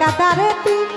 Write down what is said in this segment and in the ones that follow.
কাদারে তুই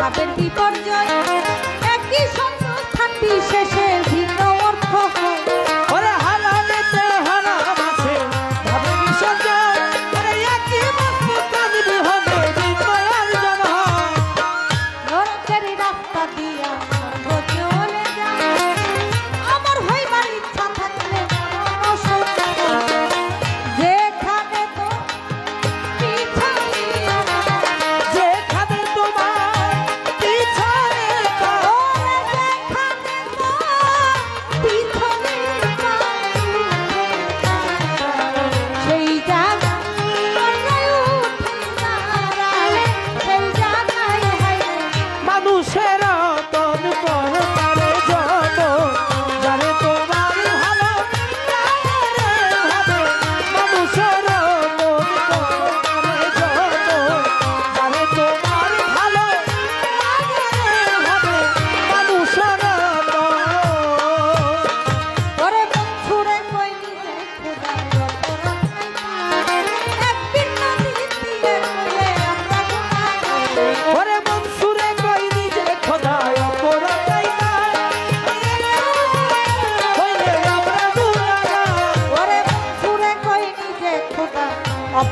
ভাবের বিপর্যয়। একই সময়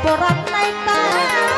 অপরাধ নাই তার